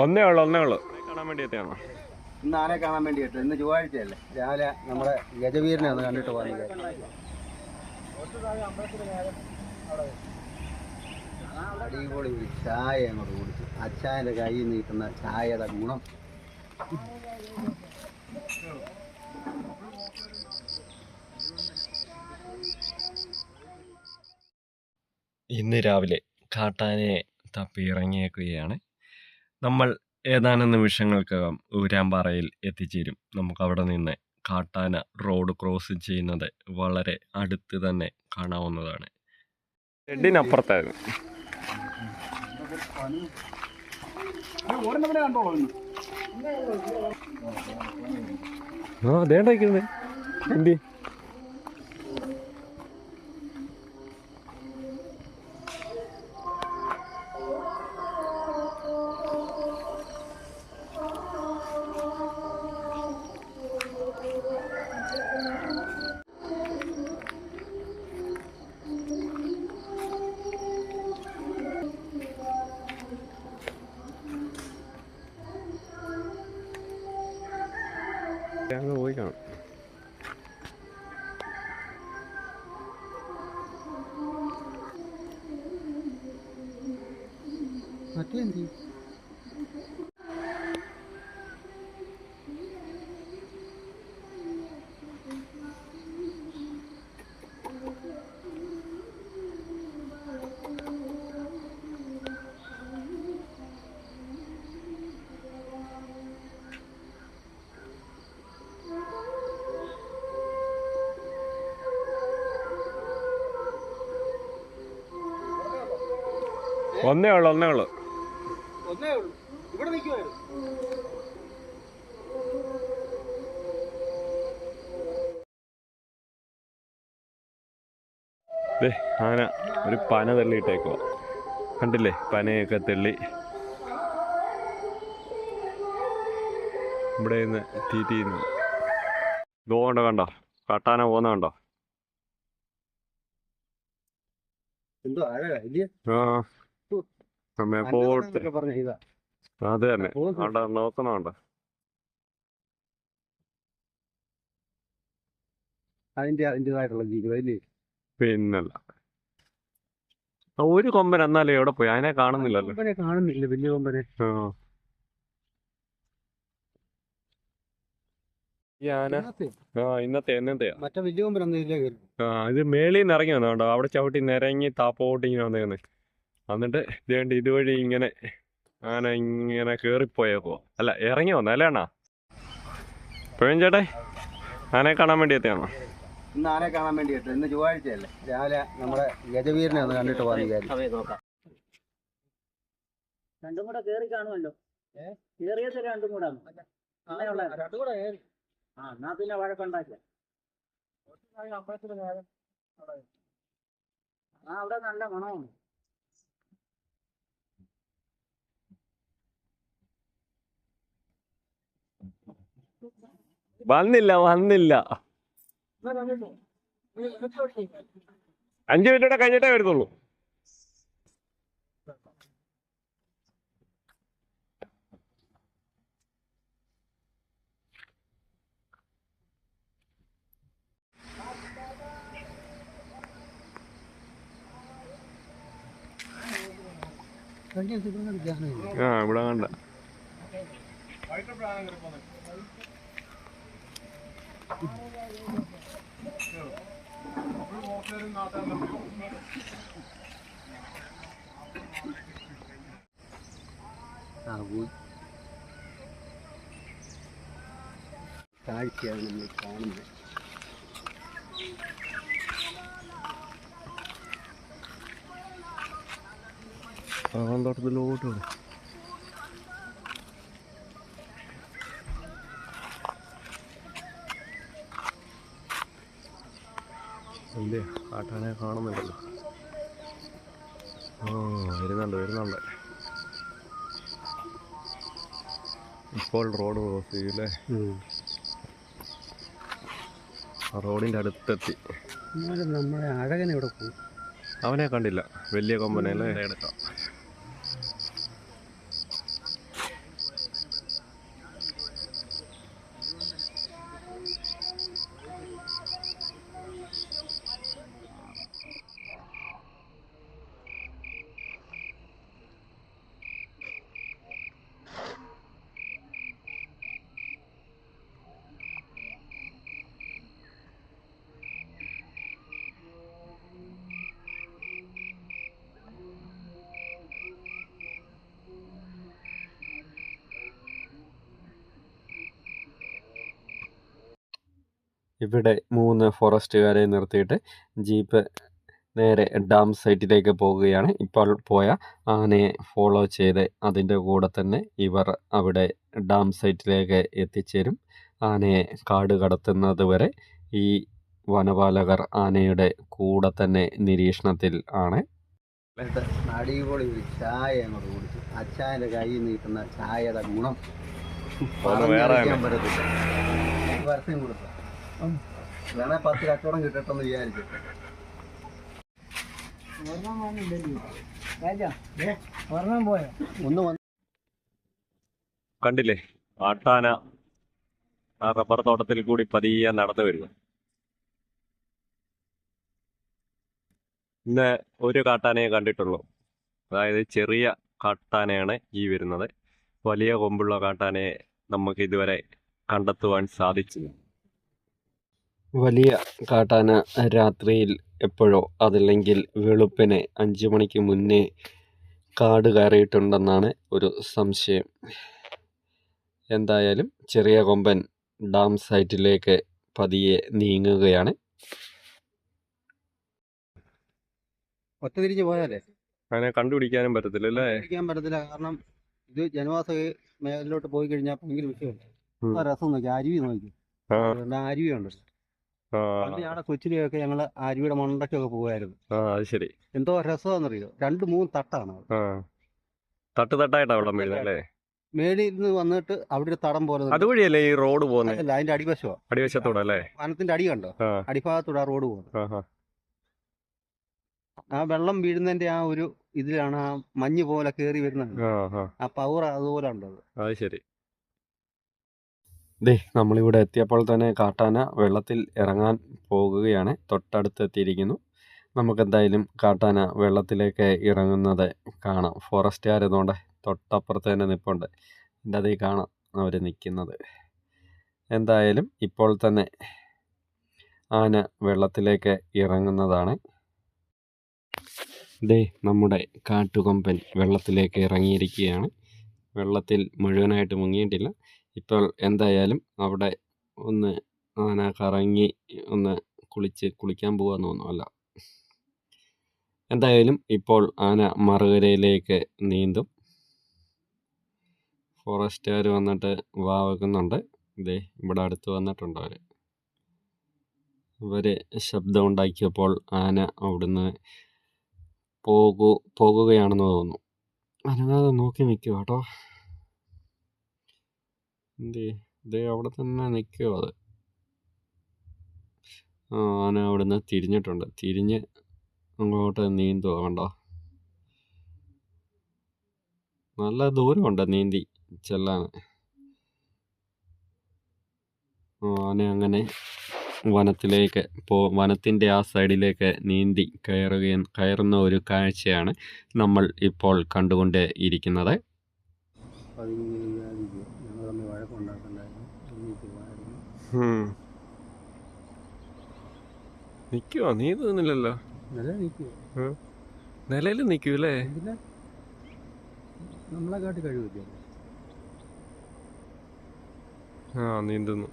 ഒന്നേ ഉള്ളു ഒന്നേ ഉള്ളു. കാണാൻ വേണ്ടി എത്തിയാണോ ഇന്ന് ആനെ കാണാൻ വേണ്ടിയിട്ട് ഇന്ന് ചൊവ്വാഴ്ചയല്ലേ. രാവിലെ നമ്മുടെ ഗജവീരനെ ഒന്ന് കണ്ടിട്ട് പോകാൻ. അടിപൊളി ഒരു ചായ അങ്ങോട്ട് കുടിച്ചു. അച്ചായന്റെ കയ്യിൽ നിന്ന് കിട്ടുന്ന ചായയുടെ ഗുണം. ഇന്ന് രാവിലെ കാട്ടാനെ തപ്പി ഇറങ്ങിയേക്കുകയാണ് നമ്മൾ ഏതാനും നിമിഷങ്ങൾക്കകം ഊരാമ്പാറയിൽ എത്തിച്ചേരും. നമുക്ക് അവിടെ നിന്ന് കാട്ടാന റോഡ് ക്രോസ് ചെയ്യുന്നത് വളരെ അടുത്ത് തന്നെ കാണാവുന്നതാണ്. ഷെഡിനപ്പുറത്തായിരുന്നു. അതേണ്ടായിരിക്കുന്നത് എന്തി? അങ്ങ് പോയി കാണും മറ്റേ എന്ത് ഒന്നേ ഉള്ളു ഒന്നേ ഉള്ളു. ഒന്നേ ഉള്ളൂ. ഇവിടെ നിൽക്കുമായിരുന്നു ആന ഒരു പന തള്ളിയിട്ടേക്കോ കണ്ടില്ലേ? പനയൊക്കെ തള്ളി. ഇവിടെ നിന്ന് തീറ്റിന്ന് പോകണ്ടോ കണ്ടോ കാട്ടാന പോകുന്ന കണ്ടോ? എന്തോ ആരാ ഇല്ലേ ആ. അമ്മേ പോട്ടെ അത് തന്നെ. അതിന്റെ അതിന്റെതായിട്ടുള്ള ജീവിതം ഇല്ലേ പിന്നല്ല. ആ, ഒരു കൊമ്പൻ എന്നാലും എവിടെ പോയി? അതിനെ കാണുന്നില്ലല്ലോ. കൊമ്പനെ കാണുന്നില്ല വലിയ കൊമ്പനെ. ആ. ഈ ആന. ആ ഇന്നത്തെ എന്നത്തെയാ മറ്റേ വലിയ കൊമ്പൻ ഇത് മേളിൽ നിന്ന് ഇറങ്ങി വന്നു കണ്ടോ? അവിടെ ചവിട്ടി നിരങ്ങി താപ്പോട്ട് ഇങ്ങനെ വന്നേന്ന് എന്നിട്ട് ഇതേണ്ട ഇതുവഴി ഇങ്ങനെ ആന ഇങ്ങനെ കേറിപ്പോയേക്കോ അല്ല ഇറങ്ങി വന്നു അല്ലേ അണ്ണാ? ഇപ്പോഴും ചേട്ടേ ആനയെ കാണാൻ വേണ്ടി എത്തിയാണോ ഇന്ന് ആനെ കാണാൻ വേണ്ടി എത്തും ഇന്ന് ചൊവ്വാഴ്ചയല്ലേ. രാവിലെ നമ്മുടെ ഗജവീരനെ ഒന്ന് കണ്ടിട്ട് പോകാൻ വിചാരിച്ചു. രണ്ടും കൂടെ കേറി കാണുമല്ലോ. കേറിയത് രണ്ടും കൂടെ അങ്ങനെയുള്ള ആ എന്നാ പിന്നെ വഴക്കുണ്ടാക്കിയ. ആ അവിടെ നല്ല മണമാണ്. വന്നില്ല വന്നില്ല. അഞ്ചു മിനിറ്റ് കഴിഞ്ഞിട്ടേ വരുന്നുള്ളൂ. ആ ഇവിടെ കണ്ട. കാഴ്ചയാണ് നമ്മൾ കാണുന്നത് തോട്ടത്തിലോട്ട് അല്ലേ കാട്ടാനെ കാണുന്നുണ്ടല്ലോ ഓ വരുന്നുണ്ട് വരുന്നുണ്ട്. ഇപ്പോൾ റോഡ് ക്രോസ് ചെയ്യൂലേ? റോഡിന്റെ അടുത്തെത്തി. നമ്മളെ അഴകനെ ഇവിടെ പോകും അവനെ കണ്ടില്ല. വലിയ കൊമ്പനല്ലേ? എടുക്കാം. ഇവിടെ മൂന്ന് ഫോറസ്റ്റുകാരെ നിർത്തിയിട്ട് ജീപ്പ് നേരെ ഡാം സൈറ്റിലേക്ക് പോവുകയാണ് ഇപ്പോൾ പോയ ആനയെ ഫോളോ ചെയ്ത് അതിന്റെ കൂടെ തന്നെ ഇവർ അവിടെ ഡാം സൈറ്റിലേക്ക് എത്തിച്ചേരും. ആനയെ കാട് കടത്തുന്നത് വരെ ഈ വനപാലകർ ആനയുടെ കൂടെ തന്നെ നിരീക്ഷണത്തിൽ ആണ്. അടിപൊളി ഒരു ചായ അങ്ങോട്ട് കുടിച്ചു. അച്ചായന്റെ കയ്യിൽ നീട്ടുന്ന ചായയുടെ ഗുണം പറഞ്ഞറിയിക്കാൻ പറ്റത്തില്ല. വർഷം കൊടുത്ത? വേണേ പത്ത് കച്ചവടം കിട്ടട്ടെന്ന് വിചാരിച്ചു കണ്ടില്ലേ? ആട്ടാന ആ റബ്ബർ തോട്ടത്തിൽ കൂടി പതിയെ നടന്നു വരുന്നു. ഇന്ന് ഒരു കാട്ടാനയെ കണ്ടിട്ടുള്ളൂ. അതായത് ചെറിയ കാട്ടാനയാണ് ഈ വരുന്നത്. വലിയ കൊമ്പുള്ള കാട്ടാനയെ നമുക്ക് ഇതുവരെ കണ്ടെത്തുവാൻ സാധിച്ചില്ല. വലിയ കാട്ടാന രാത്രിയിൽ എപ്പോഴോ അതല്ലെങ്കിൽ വെളുപ്പിനെ അഞ്ചു മണിക്ക് മുന്നേ കാട് കയറിയിട്ടുണ്ടെന്നാണ് ഒരു സംശയം. എന്തായാലും ചെറിയ കൊമ്പൻ ഡാം സൈറ്റിലേക്ക് പതിയെ നീങ്ങുകയാണ്. ഒറ്റ തിരിഞ്ഞ് പോയാലേ? അങ്ങനെ കണ്ടുപിടിക്കാനും പറ്റത്തില്ല അല്ലേ? പിടിക്കാൻ പറ്റത്തില്ല. കാരണം ഇത് ജനവാസ മേഖലയിലോട്ട് പോയി കഴിഞ്ഞാൽ ഭയങ്കര വിഷയമുണ്ട്. രസം നോക്കി അരുവി നോക്കി. ആ. അതുകൊണ്ട് അരുവി ഉണ്ട് പണ്ട് ഞങ്ങളുടെ കൊച്ചിലെയൊക്കെ ഞങ്ങൾ അരുവിയുടെ മണ്ടയ്ക്കൊക്കെ പോകുമായിരുന്നു ആ അത് ശരി. എന്തോ രസമാണെന്നറിയോ? രണ്ട് മൂന്ന് തട്ടാണ്. ആ. തട്ട് തട്ടായിട്ടാ വെള്ളം വീഴുന്നത് അല്ലേ? മേളിൽ നിന്ന് വന്നിട്ട് അവിടെ ഒരു തടം പോലെ നിൽക്കും. അതുവഴിയല്ലേ ഈ റോഡ് പോകുന്നത് അല്ല അതിന്റെ അടിവശോ അടിവശത്തൂടെ അല്ലേ? വനത്തിന്റെ അടി കണ്ടോ? ആ. അടിഭാഗത്തൂടെ ആ റോഡ് പോകുന്നത് ആ ആ ആ വെള്ളം വീഴുന്നതിന്റെ ആ ഒരു ഇതിലാണ് ആ മഞ്ഞ് പോലെ കേറി വരുന്നത്. ആ ആ ആ പവർ അതുപോലെ ഉണ്ടത്. അത് ശരി. ദേ നമ്മളിവിടെ എത്തിയപ്പോൾ തന്നെ കാട്ടാന വെള്ളത്തിൽ ഇറങ്ങാൻ പോകുകയാണ്. തൊട്ടടുത്ത് എത്തിയിരിക്കുന്നു നമുക്കെന്തായാലും കാട്ടാന വെള്ളത്തിലേക്ക് ഇറങ്ങുന്നത് കാണാം. ഫോറസ്റ്റുകാരെന്നോണ്ട് തൊട്ടപ്പുറത്ത് തന്നെ നിൽപ്പുണ്ട് എന്റെ അതിൽ കാണാം അവർ നിൽക്കുന്നത്. എന്തായാലും ഇപ്പോൾ തന്നെ ആന വെള്ളത്തിലേക്ക് ഇറങ്ങുന്നതാണ്. ദേ നമ്മുടെ കാട്ടുകൊമ്പൻ വെള്ളത്തിലേക്ക് ഇറങ്ങിയിരിക്കുകയാണ്. വെള്ളത്തിൽ മുഴുവനായിട്ട് മുങ്ങിയിട്ടില്ല. ഇപ്പോൾ എന്തായാലും അവിടെ ഒന്ന് ആന കറങ്ങി ഒന്ന് കുളിച്ച് കുളിക്കാൻ പോകാന്ന് തോന്നുന്നു. അല്ല. എന്തായാലും ഇപ്പോൾ ആന മറുകരയിലേക്ക് നീന്തും. ഫോറസ്റ്റുകാർ വന്നിട്ട് വാ വെക്കുന്നുണ്ട്. ഇതേ ഇവിടെ അടുത്ത് വന്നിട്ടുണ്ട് അവർ ഇവർ ശബ്ദം ഉണ്ടാക്കിയപ്പോൾ ആന അവിടുന്ന് പോകു പോകുകയാണെന്ന് തോന്നുന്നു. അനങ്ങാതെ നോക്കി നിൽക്കുക കേട്ടോ എന്തേ ഇതേ അവിടെ തന്നെ നിൽക്കുമോ അത്. ആ ആന നിന്ന് തിരിഞ്ഞിട്ടുണ്ട്. തിരിഞ്ഞ് അങ്ങോട്ട് നീന്തുക കണ്ടോ? നല്ല ദൂരമുണ്ട് നീന്തി ചെല്ലാൻ. ആന അങ്ങനെ വനത്തിലേക്ക് പോ വനത്തിന്റെ ആ സൈഡിലേക്ക് നീന്തി കയറുകയും കയറുന്ന ഒരു കാഴ്ചയാണ് നമ്മൾ ഇപ്പോൾ കണ്ടുകൊണ്ട് ഇരിക്കുന്നത്. ഞങ്ങൾ തമ്മിൽ വഴക്കുണ്ടാക്കണ്ടായിരുന്നു നിൽക്കുവോ നീ തോന്നില്ലല്ലോ നല്ല നിൽക്കുക നിലയിൽ നിൽക്കൂലേ കഴിവില്ല? ആ നീന്തുന്നു.